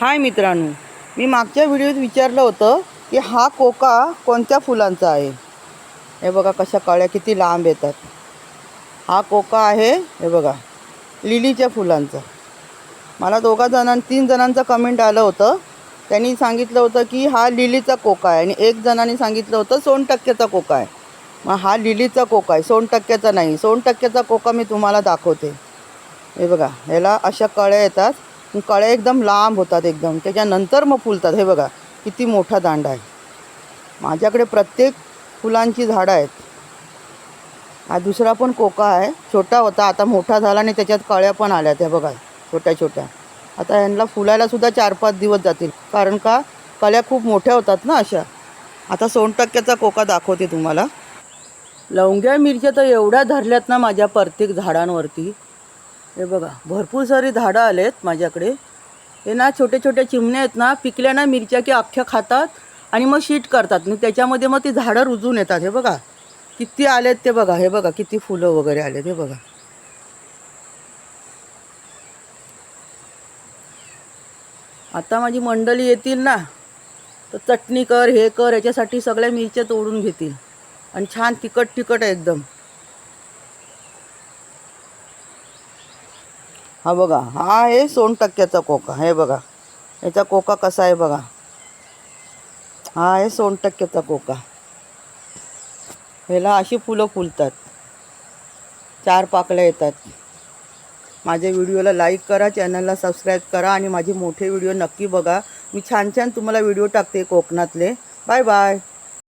हाय मित्रांनो मी मागच्या व्हिडिओत विचारलं होतं की हा कोका कोणत्या फुलांचा आहे? हे बघा कशा कळ्या किती लांब येतात. हा कोका आहे हे बघा लिलीच्या फुलांचा. मला दोघा जणां तीन जणांचं कमेंट आलं होतं. त्यांनी सांगितलं होतं की हा लिलीचा कोका आहे आणि एक जणांनी सांगितलं होतं सोन टक्क्याचा कोका आहे. मग हा लिलीचा कोका आहे सोन टक्क्याचा नाही. सोन टक्क्याचा कोका मी तुम्हाला दाखवते. हे बघा ह्याला अशा कळ्या येतात. कळ्या एकदम लांब होतात एकदम. त्याच्यानंतर मग फुलतात. हे बघा किती मोठा दांडा आहे. माझ्याकडे प्रत्येक फुलांची झाडं आहेत. हा दुसरा पण कोका आहे. छोटा होता आता मोठा झाला आणि त्याच्यात कळ्या पण आल्या त्या बघा छोट्या छोट्या. आता यांना फुलायलासुद्धा चार पाच दिवस जातील. कारण का? कळ्या खूप मोठ्या होतात ना अशा. आता सोन टक्क्याचा कोका दाखवते तुम्हाला. लवंग्या मिरच्या तर एवढ्या धरल्यात ना माझ्या प्रत्येक झाडांवरती. हे बघा भरपूर सारी झाडं आलेत माझ्याकडे. हे ना छोटे छोटे चिमण्या आहेत ना पिकल्या ना मिरच्या की अख्ख्या खातात आणि मग शीट करतात. मग त्याच्यामध्ये मग ती झाडं रुजून येतात. हे बघा किती आलेत ते बघा हे बघा किती फुलं वगैरे आलेत हे बघा. आता माझी मंडळी येतील ना तर चटणी कर हे कर याच्यासाठी सगळ्या मिरच्या तोडून घेतील. आणि छान तिखट तिखट आहे एकदम. हा बघा हा आहे सोन टक्क्याचा कोका हे बघा. याचा कोका कसा आहे बघा. हा आहे सोन टक्क्याचा कोका. ह्याला अशी फुलं फुलतात. चार पाकळ्या येतात. माझ्या व्हिडिओला लाईक करा चॅनलला सबस्क्राईब करा आणि माझे मोठे व्हिडिओ नक्की बघा. मी छान छान तुम्हाला व्हिडिओ टाकते कोकणातले. Bye bye